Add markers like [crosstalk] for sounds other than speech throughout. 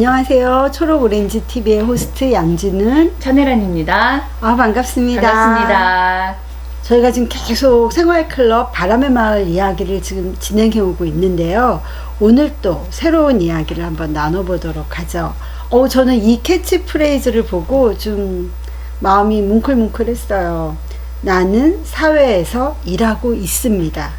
안녕하세요. 초록 오렌지 TV의 호스트 양지는 천혜란입니다. 아 반갑습니다. 반갑습니다. 저희가 지금 계속 생활클럽 바람의 마을 이야기를 지금 진행해 오고 있는데요. 오늘 또 새로운 이야기를 한번 나눠보도록 하죠. 어, 저는 이 캐치프레이즈를 보고 좀 마음이 뭉클뭉클했어요. 나는 사회에서 일하고 있습니다.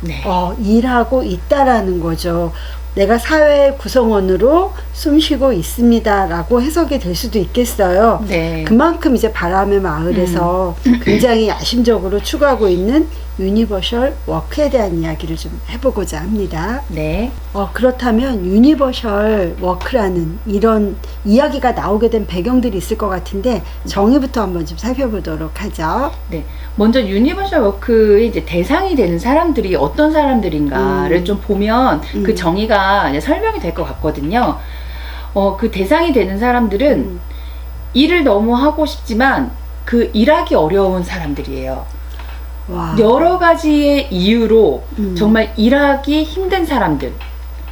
네. 어, 일하고 있다라는 거죠. 내가 사회 구성원으로 숨 쉬고 있습니다라고 해석이 될 수도 있겠어요. 네. 그만큼 이제 바람의 마을에서 굉장히 야심적으로 추구하고 있는 유니버셜 워크에 대한 이야기를 좀 해보고자 합니다. 네. 어, 그렇다면 유니버셜 워크라는 이런 이야기가 나오게 된 배경들이 있을 것 같은데 정의부터 한번 좀 살펴보도록 하죠. 네. 먼저 유니버셜 워크의 이제 대상이 되는 사람들이 어떤 사람들인가를 음. 좀 보면 음. 그 정의가 이제 설명이 될 것 같거든요. 어, 그 대상이 되는 사람들은 음. 일을 너무 하고 싶지만 그 일하기 어려운 사람들이에요. 와. 여러 가지의 이유로 음. 정말 일하기 힘든 사람들,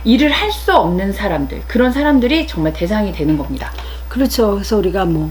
일을 할 수 없는 사람들, 그런 사람들이 정말 대상이 되는 겁니다. 그렇죠. 그래서 우리가 뭐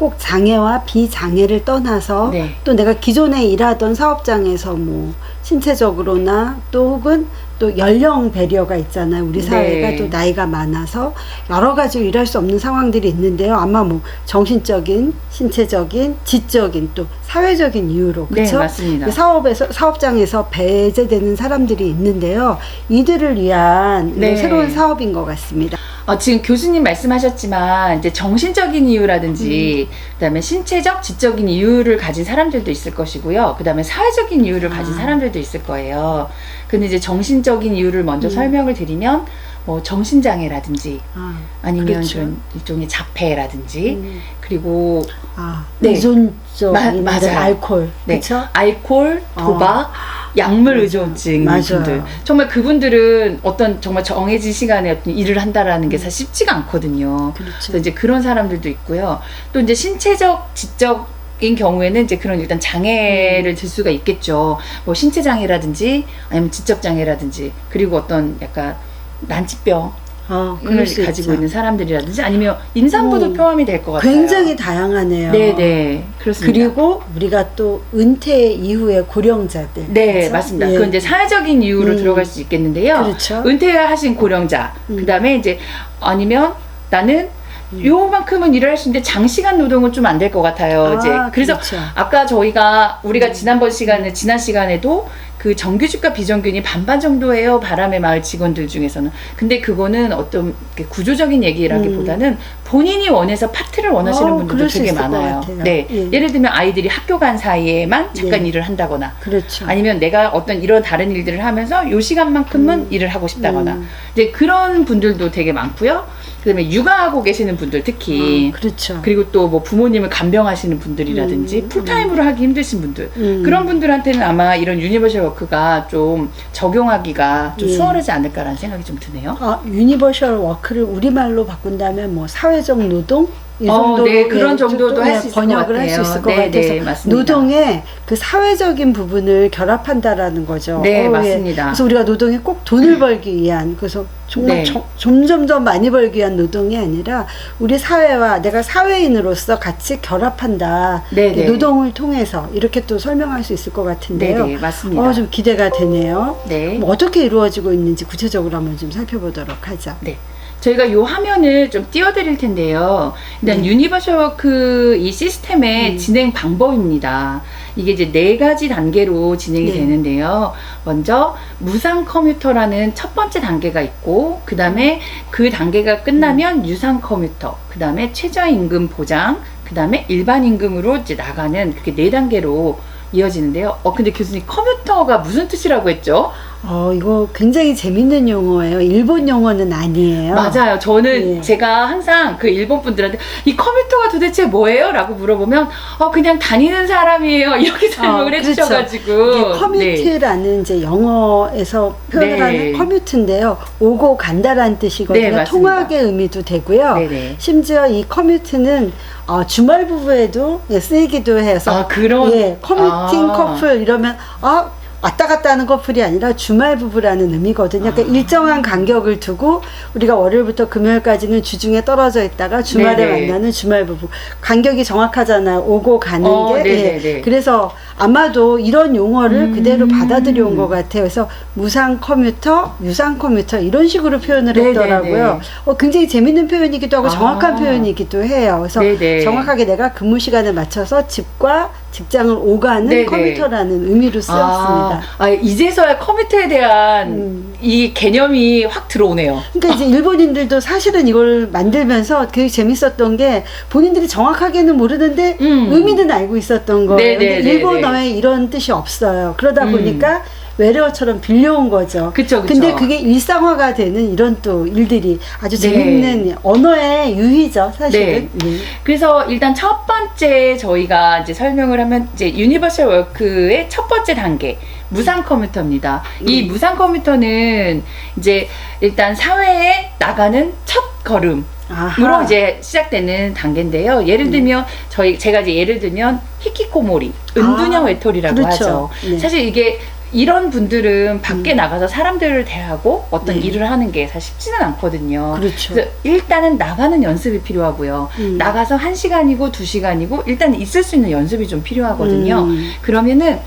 꼭 장애와 비장애를 떠나서 네. 또 내가 기존에 일하던 사업장에서 뭐 신체적으로나 또 혹은 또 연령 배리어가 있잖아요. 우리 사회가 네. 또 나이가 많아서 여러 가지로 일할 수 없는 상황들이 있는데요. 아마 뭐 정신적인, 신체적인, 지적인 또 사회적인 이유로 네, 그렇죠? 맞습니다. 그 사업에서 사업장에서 배제되는 사람들이 있는데요. 이들을 위한 네. 새로운 사업인 것 같습니다. 어, 지금 교수님 말씀하셨지만 이제 정신적인 이유라든지 음. 그다음에 신체적, 지적인 이유를 가진 사람들도 있을 것이고요. 그다음에 사회적인 이유를 가진 아. 사람들도 있을 거예요. 근데 이제 정신적인 이유를 먼저 음. 설명을 드리면 뭐 정신장애라든지 아, 아니면 그렇죠. 좀 일종의 자폐라든지 음. 그리고 아, 네. 의존적인 마- 맞아요. 알코올, 네. 그렇죠? 알코올, 도박, 약물 의존증 맞아요. 분들 정말 그분들은 어떤 정말 정해진 시간에 어떤 일을 한다라는 게 사실 쉽지가 않거든요. 그렇죠. 그래서 이제 그런 사람들도 있고요. 또 이제 신체적, 지적 인 경우에는 이제 그런 일단 음. 장애를 들 수가 있겠죠. 뭐 신체 장애라든지 아니면 지적 장애라든지 그리고 어떤 약간 난치병을 어, 수 가지고 있죠. 있는 사람들이라든지 아니면 임산부도 음. 포함이 될 것 같아요. 굉장히 다양하네요. 네네 그렇습니다. 그리고 우리가 또 은퇴 이후의 고령자들. 네 그렇죠? 맞습니다. 예. 그건 이제 사회적인 이유로 음. 들어갈 수 있겠는데요. 그렇죠. 은퇴하신 고령자, 음. 그다음에 이제 아니면 나는 음. 요만큼은 일을 할 수 있는데 장시간 노동은 좀 안 될 것 같아요. 아, 이제 그래서 그렇죠. 아까 저희가 우리가 음. 지난번 시간에 지난 시간에도 그 정규직과 비정규직 반반 정도예요. 바람의 마을 직원들 중에서는. 근데 그거는 어떤 구조적인 얘기라기보다는 본인이 원해서 파트를 원하시는 음. 어, 분들도 그럴 수 되게 있을 것 많아요. 같아요. 네. 예. 예를 들면 아이들이 학교 간 사이에만 잠깐 네. 일을 한다거나 그렇죠. 아니면 내가 어떤 이런 다른 일들을 하면서 요 시간만큼은 음. 일을 하고 싶다거나 음. 이제 그런 분들도 되게 많고요. 그다음에 육아하고 계시는 분들 특히 아, 그렇죠. 그리고 또 뭐 부모님을 간병하시는 분들이라든지 음. 풀타임으로 하기 힘드신 분들 음. 그런 분들한테는 아마 이런 유니버셜 워크가 좀 적용하기가 좀 예. 수월하지 않을까라는 생각이 좀 드네요. 아, 유니버셜 워크를 우리말로 바꾼다면 뭐 사회적 노동 이 어, 정도로 네, 그런 예, 정도도 좀, 할 예, 수 있을 것 번역을 할 수. 있을 것 네, 같아서 네, 맞습니다. 노동의 그 사회적인 부분을 결합한다라는 거죠. 네, 어, 예. 맞습니다. 그래서 우리가 노동이 꼭 돈을 벌기 위한 그래서 정말 네. 점- 점점 더 많이 벌기 위한 노동이 아니라 우리 사회와 내가 사회인으로서 같이 결합한다. 네, 네. 노동을 통해서 이렇게 또 설명할 수 있을 것 네, 같은데요. 네, 맞습니다. 어, 좀 기대가 되네요. 네. 뭐 어떻게 이루어지고 있는지 구체적으로 한번 좀 살펴보도록 하죠. 네. 저희가 이 화면을 좀 띄워드릴 텐데요. 일단 네. 유니버셜 워크 이 시스템의 음. 진행 방법입니다. 이게 이제 네 가지 단계로 진행이 네. 되는데요. 먼저 무상 컴퓨터라는 첫 번째 단계가 있고, 그 다음에 그 단계가 음. 끝나면 유상 컴퓨터, 그 다음에 최저임금 보장, 그 다음에 일반 임금으로 이제 나가는 그렇게 네 단계로 이어지는데요. 어, 근데 교수님 컴퓨터가 무슨 뜻이라고 했죠? 어, 이거 굉장히 재밌는 용어예요. 일본 용어는 아니에요. 맞아요. 저는 예. 제가 항상 그 일본 분들한테 이 컴퓨터가 도대체 뭐예요? 라고 물어보면 어 그냥 다니는 사람이에요. [laughs] 이렇게 설명을 어, 해주셔가지고 이게 네. 커뮤트라는 이제 영어에서 표현을 네. 하는 커뮤트인데요. 오고 간다라는 뜻이거든요. 네. 통학의 의미도 되고요. 네네. 심지어 이 커뮤트는 어, 주말 부부에도 예, 쓰이기도 해서 아 그런 예, 커뮤팅 아. 커플 이러면 아 왔다 갔다 하는 커플이 아니라 주말 부부라는 의미거든요. 그러니까 일정한 간격을 두고 우리가 월요일부터 금요일까지는 주중에 떨어져 있다가 주말에 네네. 만나는 주말 부부. 간격이 정확하잖아요. 오고 가는 어, 게. 예. 그래서 아마도 이런 용어를 음. 그대로 받아들여 온 것 같아요. 그래서 무상 커뮤터, 유상 커뮤터 이런 식으로 표현을 네네네. 했더라고요. 어, 굉장히 재밌는 표현이기도 하고 아. 정확한 표현이기도 해요. 그래서 네네. 정확하게 내가 근무 시간에 맞춰서 집과 직장을 오가는 네네. 커뮤터라는 의미로 쓰였습니다. 아, 아, 이제서야 컴퓨터에 대한 음. 이 개념이 확 들어오네요. 그러니까 이제 일본인들도 사실은 이걸 만들면서 되게 재밌었던 게 본인들이 정확하게는 모르는데 음. 의미는 알고 있었던 거예요. 네네, 근데. 일본어에 이런 뜻이 없어요. 그러다 음. 보니까 외래어처럼 빌려온 거죠. 그쵸, 그쵸. 근데 그게 일상화가 되는 이런 또 일들이 아주 네. 재밌는 언어의 유희죠, 사실은. 네. 그래서 일단 첫 번째 저희가 이제 설명을 하면 이제 유니버셜 워크의 첫 번째 단계 무상 컴퓨터입니다. 이 음. 무상 컴퓨터는 이제 일단 사회에 나가는 첫 걸음. 아하. 으로 이제 시작되는 단계인데요. 예를 음. 들면 저희 제가 이제 예를 들면 히키코모리, 은둔형 아, 외톨이라고 그렇죠. 하죠. 네. 사실 이게 이런 분들은 밖에 음. 나가서 사람들을 대하고 어떤 네. 일을 하는 게 사실 쉽지는 않거든요. 그렇죠. 그래서 일단은 나가는 연습이 필요하고요. 음. 나가서 한 시간이고 두 시간이고 일단 있을 수 있는 연습이 좀 필요하거든요. 음. 그러면은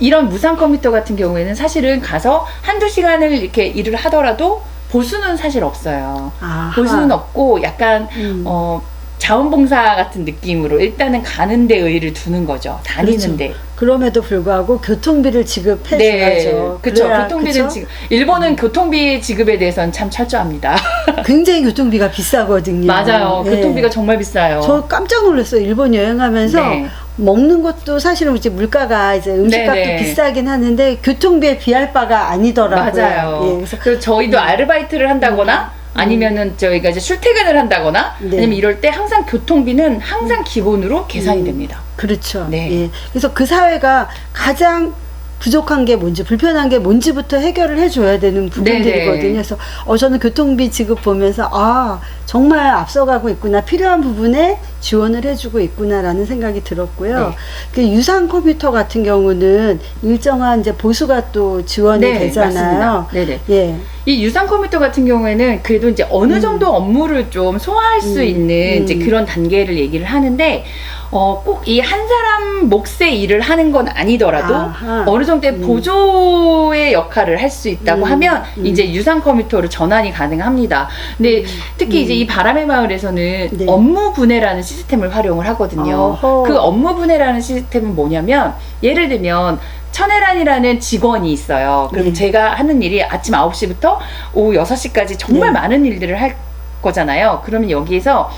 이런 무상 컴퓨터 같은 경우에는 사실은 가서 한두 시간을 이렇게 일을 하더라도 보수는 사실 없어요. 아하. 보수는 없고 약간 음. 어 자원봉사 같은 느낌으로 일단은 가는데 의의를 두는 거죠. 다니는데. 그럼에도 불구하고 교통비를 지급해 줘야죠. 그렇죠. 그래야, 교통비는? 지금 일본은 교통비 지급에 대해서는 참 철저합니다. [laughs] 굉장히 교통비가 비싸거든요. 맞아요. 예. 교통비가 정말 비싸요. 저 깜짝 놀랐어요. 일본 여행하면서 네. 먹는 것도 사실은 이제 물가가 이제 음식값도 네네. 비싸긴 하는데 교통비에 비할 바가 아니더라고요. 맞아요. 예, 그래서 그래서 저희도 아르바이트를 한다거나 아니면은 저희가 이제 출퇴근을 한다거나 네. 아니면 이럴 때 항상 교통비는 항상 기본으로 계산이 음. 됩니다. 그렇죠. 네. 예. 그래서 그 사회가 가장 부족한 게 뭔지 불편한 게 뭔지부터 해결을 해줘야 되는 부분들이거든요. 네네. 그래서 어 저는 교통비 지급 보면서 아 정말 앞서가고 있구나 필요한 부분에 지원을 해주고 있구나라는 생각이 들었고요. 네. 그 유상 컴퓨터 같은 경우는 일정한 이제 보수가 또 지원이 되잖아요. 네, 맞습니다. 네네. 예. 이 유상 컴퓨터 같은 경우에는 그래도 이제 어느 음. 정도 업무를 좀 소화할 수 음. 있는 이제 음. 그런 단계를 얘기를 하는데 어, 꼭 이 한 사람 몫의 일을 하는 건 아니더라도 아하. 어느 정도의 음. 보조의 역할을 할 수 있다고 음. 하면 음. 이제 유상 컴퓨터로 전환이 가능합니다. 근데 특히 음. 이제 이 바람의 마을에서는 네. 업무 분해라는 시스템을 활용을 하거든요. 어허. 그 업무 분해라는 시스템은 뭐냐면 예를 들면 천혜란이라는 직원이 있어요. 그럼 네. 제가 하는 일이 아침 9시부터 오후 6시까지 정말 네. 많은 일들을 할 거잖아요. 그러면 여기에서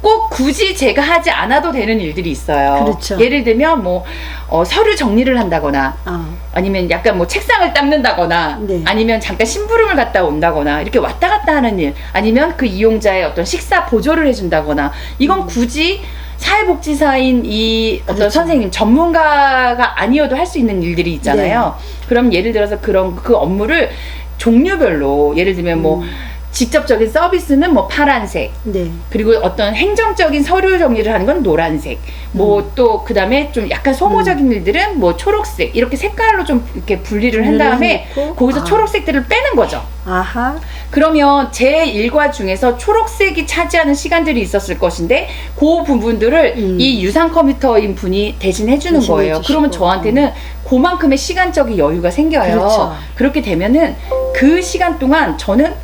꼭 굳이 제가 하지 않아도 되는 일들이 있어요. 그렇죠. 예를 들면 뭐 어, 서류 정리를 한다거나 아, 아니면 약간 뭐 책상을 닦는다거나 네. 아니면 잠깐 심부름을 갔다 온다거나 이렇게 왔다 갔다 하는 일 아니면 그 이용자의 어떤 식사 보조를 해준다거나 이건 굳이 사회복지사인 이 어떤 그렇죠. 선생님 전문가가 아니어도 할 수 있는 일들이 있잖아요. 네. 그럼 예를 들어서 그런 그 업무를 종류별로 예를 들면 뭐 음. 직접적인 서비스는 뭐 파란색 네. 그리고 어떤 행정적인 서류 정리를 하는 건 노란색. 뭐 또 그다음에 좀 약간 소모적인 일들은 뭐 초록색. 이렇게 색깔로 좀 이렇게 분리를 한 분리를 다음에 해놓고, 거기서 아. 초록색들을 빼는 거죠. 아하. 그러면 제 일과 중에서 초록색이 차지하는 시간들이 있었을 것인데 그 부분들을 음. 이 유상 컴퓨터인 분이 대신 해 주는 대신해 거예요. 주시고. 그러면 저한테는 그만큼의 시간적인 여유가 생겨요. 그렇죠. 그렇게 되면은 그 시간 동안 저는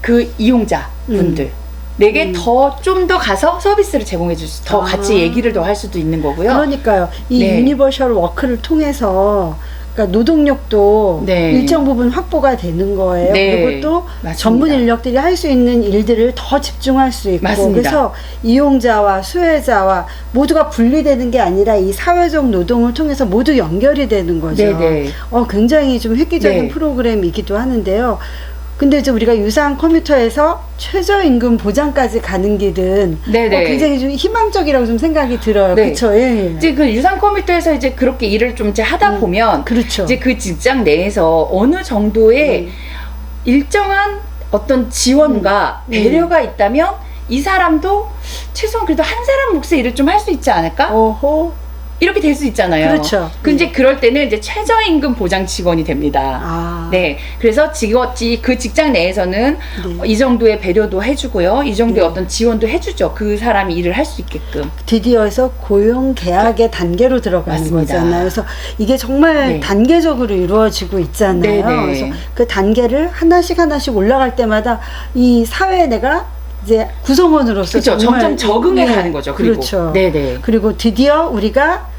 그 이용자 분들 내게 음. 더좀 더 가서 서비스를 제공해 줄 수, 더 아. 같이 얘기를 더 할 수도 있는 거고요. 그러니까요. 이 네. 유니버셜 워크를 통해서 그러니까 노동력도 네. 일정 부분 확보가 되는 거예요. 네. 그리고 또 맞습니다. 전문 인력들이 할 수 있는 일들을 더 집중할 수 있고 맞습니다. 그래서 이용자와 수혜자와 모두가 분리되는 게 아니라 이 사회적 노동을 통해서 모두 연결이 되는 거죠. 네 네. 어, 굉장히 좀 획기적인 네. 프로그램이기도 하는데요. 근데 이제 우리가 유상 컴퓨터에서 최저임금 보장까지 가는 길은 네네. 어, 굉장히 좀 희망적이라고 좀 생각이 들어요. 네. 그렇죠. 예. 예. 이제 그 유상 컴퓨터에서 이제 그렇게 일을 좀 이제 하다 음, 보면 그렇죠. 이제 그 직장 내에서 어느 정도의 음. 일정한 어떤 지원과 음. 배려가 있다면 이 사람도 최소한 그래도 한 사람 몫의 일을 좀 할 수 있지 않을까? 어허. 이렇게 될 수 있잖아요. 그렇죠. 그 이제 네. 그럴 때는 이제 최저임금 보장 직원이 됩니다. 아, 네, 그래서 직업, 지- 그 직장 내에서는 네. 어, 이 정도의 배려도 해주고요, 이 정도의 네. 어떤 지원도 해주죠. 그 사람이 일을 할 수 있게끔. 드디어서 고용 계약의 단계로 들어가는 맞습니다. 거잖아요. 그래서 이게 정말 네. 단계적으로 이루어지고 있잖아요. 네, 네. 그래서 그 단계를 하나씩 하나씩 올라갈 때마다 이 사회에 내가 이제 구성원으로서 그렇죠. 점점 적응해 네, 가는 거죠. 그리고. 그렇죠. 네, 네. 그리고 드디어 우리가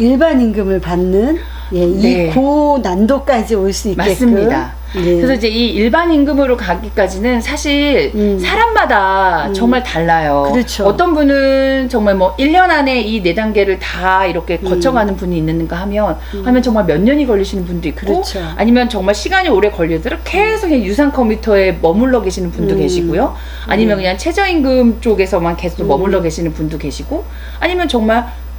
일반 임금을 받는 예, 네. 이 고난도까지 올 수 있게끔 맞습니다. 예. 그래서 이제 이 일반 임금으로 가기까지는 사실 음. 사람마다 음. 정말 달라요. 그렇죠. 어떤 분은 정말 뭐 1년 안에 이 네 단계를 다 이렇게 음. 거쳐가는 분이 있는가 하면 음. 하면 정말 몇 년이 걸리시는 분도 있고 그렇죠. 아니면 정말 시간이 오래 걸리도록 계속 그냥 유상 컴퓨터에 머물러 계시는 분도 음. 계시고요. 아니면 음. 그냥 최저임금 쪽에서만 계속 음. 머물러 계시는 분도 계시고 아니면 정말 훅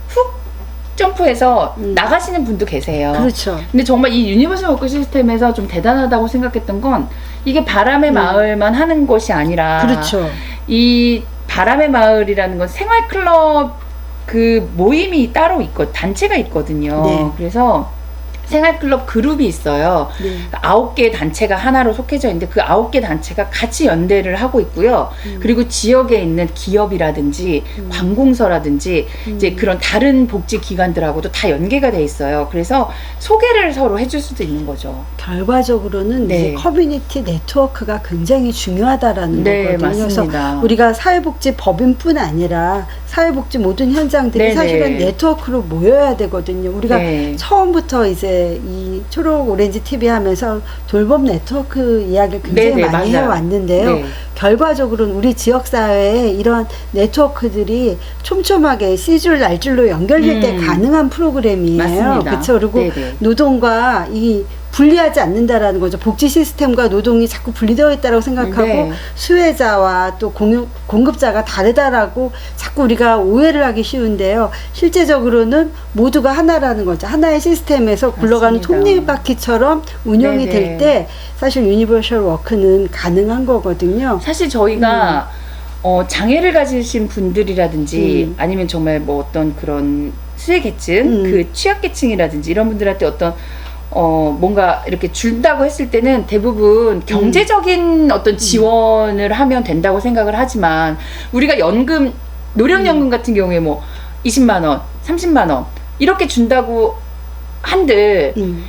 점프해서 음. 나가시는 분도 계세요. 그렇죠. 근데 정말 이 유니버설 워크 시스템에서 좀 대단하다고 생각했던 건 이게 바람의 음. 마을만 하는 것이 아니라 그렇죠. 이 바람의 마을이라는 건 생활 클럽 그 모임이 따로 있고 단체가 있거든요. 네. 그래서 생활 클럽 그룹이 있어요. 네. 아홉 개 단체가 하나로 속해져 있는데 그 아홉 개 단체가 같이 연대를 하고 있고요. 음. 그리고 지역에 있는 기업이라든지 음. 관공서라든지 이제 음. 그런 다른 복지 기관들하고도 다 연계가 돼 있어요. 그래서 소개를 서로 해줄 수도 있는 거죠. 결과적으로는 네. 이제 커뮤니티 네트워크가 굉장히 중요하다라는 네, 거거든요. 그래서 맞습니다. 우리가 사회복지 법인뿐 아니라 사회복지 모든 현장들이 네네. 사실은 네 트워크로 모여야 되거든요. 우리가 네. 처음부터 이제 이 초록 오렌지 TV 하면서 돌봄 네트워크 이야기를 굉장히 네네, 많이 맞아요. 해왔는데요. 네. 결과적으로는 우리 지역 사회에 이런 네트워크들이 촘촘하게 C줄 날줄로 연결될 때 음. 가능한 프로그램이에요. 그렇죠. 그리고 네네. 노동과 이 분리하지 않는다라는 거죠. 복지 시스템과 노동이 자꾸 분리되어 있다고 생각하고 네. 수혜자와 또 공유, 공급자가 다르다라고 자꾸 우리가 오해를 하기 쉬운데요. 실제적으로는 모두가 하나라는 거죠. 하나의 시스템에서 굴러가는. 톱니바퀴처럼 운영이 네네. 될때 사실 유니버셜 워크는 가능한 거거든요. 사실 저희가 어, 장애를 가지신 분들이라든지 음. 아니면 정말 뭐 어떤 그런 수혜계층, 음. 그 취약계층이라든지 이런 분들한테 어떤 어, 뭔가 이렇게 준다고 했을 때는 대부분 경제적인 음. 어떤 지원을 하면 된다고 생각을 하지만 우리가 연금, 노령연금 음. 같은 경우에 뭐 20만원, 30만원 이렇게 준다고 한들 음.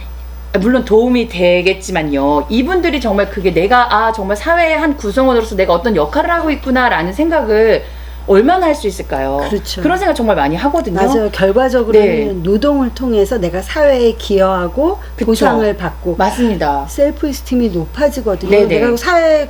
물론 도움이 되겠지만요. 이분들이 정말 그게 내가 아 정말 사회의 한 구성원으로서 내가 어떤 역할을 하고 있구나라는 생각을 얼마나 할 수 있을까요? 그렇죠. 런 생각 정말 많이 하거든요. 맞아요. 결과적으로는 네. 노동을 통해서 내가 사회에 기여하고 그쵸. 보상을 받고 맞습니다. 셀프 이스팀이 높아지거든요. 네네. 내가 사회의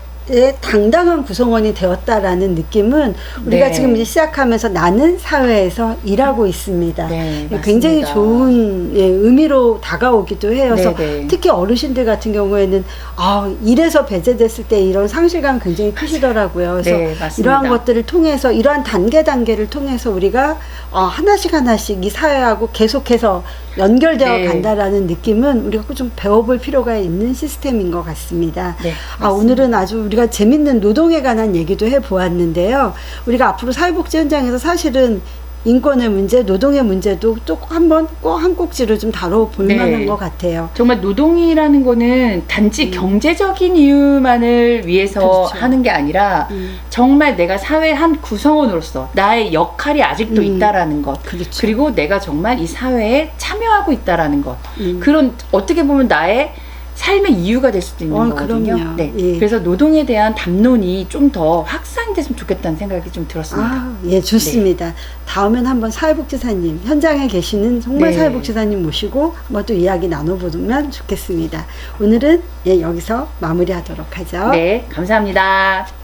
당당한 구성원이 되었다라는 느낌은 우리가 네. 지금 이제 시작하면서 나는 사회에서 일하고 있습니다. 네, 굉장히 맞습니다. 좋은 예, 의미로 다가오기도 해요. 그래서 네 네. 특히 어르신들 같은 경우에는 아, 일에서 배제됐을 때 이런 상실감 굉장히 크시더라고요. 그래서 네. 이러한 것들을 통해서 이러한 단계 단계를 통해서 우리가 어, 하나씩 하나씩 이 사회하고 계속해서 연결되어 네. 간다라는 느낌은 우리가 꼭 좀 배워볼 필요가 있는 시스템인 것 같습니다. 네, 아, 오늘은 아주 우리가 재밌는 노동에 관한 얘기도 해 보았는데요. 우리가 앞으로 사회복지 현장에서 사실은 인권의 문제, 노동의 문제도 또 한번 꼭 한 꼭지로 좀 다뤄볼 네. 만한 것 같아요. 정말 노동이라는 거는 단지 경제적인 이유만을 위해서 음. 그렇죠. 하는 게 아니라 음, 정말 내가 사회 한 구성원으로서 나의 역할이 아직도 음. 있다라는 것. 그렇죠. 그리고 내가 정말 이 사회에 참여하고 있다라는 것. 음. 그런 어떻게 보면 나의 삶의 이유가 될 수도 있는 어, 거거든요. 그럼요. 네. 예. 그래서 노동에 대한 담론이 좀 더 확산 됐으면 좋겠다는 생각이 좀 들었습니다. 아, 예, 좋습니다. 다음엔 한번 사회복지사님, 현장에 계시는 정말 네. 사회복지사님 모시고 한번 또 이야기 나눠보면 좋겠습니다. 오늘은 예, 여기서 마무리하도록 하죠. 네, 감사합니다.